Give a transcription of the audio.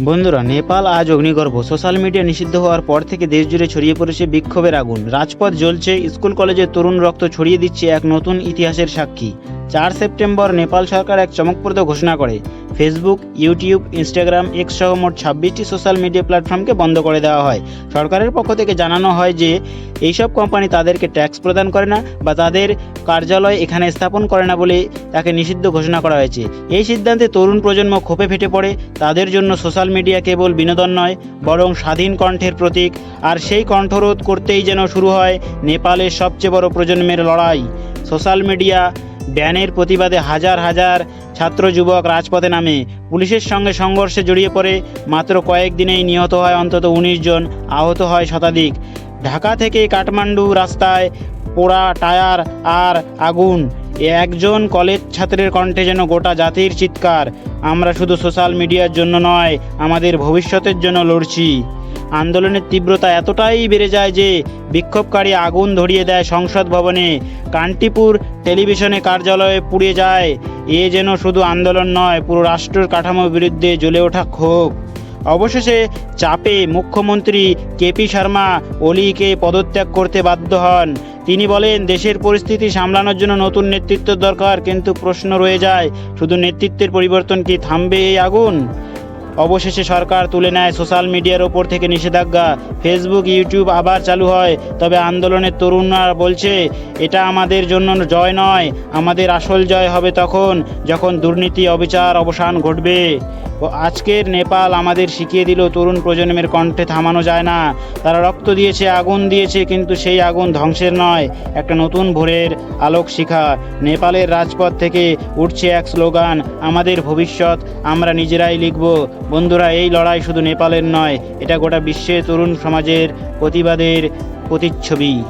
বন্ধুরা, নেপাল আজ অগ্নিগর্ভ। Social media নিষিদ্ধ হওয়ার পর থেকে দেশ জুড়ে ছড়িয়ে পড়েছে বিক্ষোভের আগুন। রাজপথ জ্বলছে, স্কুল কলেজে তরুণ রক্ত ছড়িয়ে দিচ্ছে এক নতুন ইতিহাসের সাক্ষী। চার সেপ্টেম্বর নেপাল সরকার এক চমকপ্রদ ঘোষণা করে। ফেসবুক ইউটিউব ইনস্টাগ্রাম এক্স সহ মোট ছাব্বিশটি সোশ্যাল মিডিয়া প্ল্যাটফর্মকে বন্ধ করে দেওয়া হয়। সরকারের পক্ষ থেকে জানানো হয় যে, এইসব কোম্পানি তাদেরকে ট্যাক্স প্রদান করে না বা তাদের কার্যালয় এখানে স্থাপন করে না বলে তাকে নিষিদ্ধ ঘোষণা করা হয়েছে। এই সিদ্ধান্তে তরুণ প্রজন্ম ক্ষোভে ফেটে পড়ে। তাদের জন্য সোশ্যাল মিডিয়া কেবল বিনোদন নয়, বরং স্বাধীন কণ্ঠের প্রতীক। আর সেই কণ্ঠরোধ করতেই যেন শুরু হয় নেপালের সবচেয়ে বড় প্রজন্মের লড়াই। সোশ্যাল মিডিয়া ব্যানের প্রতিবাদে হাজার হাজার ছাত্র যুবক রাজপথে নামে। পুলিশের সঙ্গে সংঘর্ষে জড়িয়ে পড়ে মাত্র কয়েকদিনেই নিহত হয় অন্তত উনিশ জন, আহত হয় শতাধিক। ঢাকা থেকে কাঠমান্ডু রাস্তায় পোড়া টায়ার আর আগুন। একজন কলেজ ছাত্রের কণ্ঠে যেন গোটা জাতির চিৎকার। আমরা শুধু সোশ্যাল মিডিয়ার জন্য নয়, আমাদের ভবিষ্যতের জন্য লড়ছি। আন্দোলনের তীব্রতা এতটাই বেড়ে যায় যে, বিক্ষোভকারী আগুন ধরিয়ে দেয় সংসদ ভবনে। কান্টিপুর টেলিভিশনে কার্যালয়ে পুড়ে যায়। এ যেন শুধু আন্দোলন নয়, পুরো রাষ্ট্রের কাঠামোর বিরুদ্ধে জ্বলে ওঠা ক্ষোভ। অবশেষে চাপে মুখ্যমন্ত্রী কেপি শর্মা ওলিকে পদত্যাগ করতে বাধ্য হন। তিনি বলেন, দেশের পরিস্থিতি সামলানোর জন্য নতুন নেতৃত্ব দরকার, কিন্তু প্রশ্ন রয়ে যায়, শুধু নেতৃত্বের পরিবর্তন কি থামবে এই আগুন? অবশেষে সরকার তুলে নেয় সোশ্যাল মিডিয়ার ওপর থেকে নিষেধাজ্ঞা। ফেসবুক, ইউটিউব আবার চালু হয়, তবে আন্দোলনের তরুণরা বলছে, এটা আমাদের জন্য জয় নয়, আমাদের আসল জয় হবে তখন, যখন দুর্নীতি, অবিচার, অবসান ঘটবে। আজকের নেপাল আমাদের শিখিয়ে দিল, তরুণ প্রজন্মের কণ্ঠে থামানো যায় না। তারা রক্ত দিয়েছে, আগুন দিয়েছে, কিন্তু সেই আগুন ধ্বংসের নয়। একটা নতুন ভোরের আলোক শিখা। নেপালের রাজপথ থেকে উঠছে এক স্লোগান, আমাদের ভবিষ্যৎ, আমরা নিজেরাই লিখব। বন্ধুরা, এই লড়াই শুধু নেপালের নয়, এটা গোটা বিশ্বের তরুণ সমাজের প্রতিবাদের প্রতিচ্ছবি।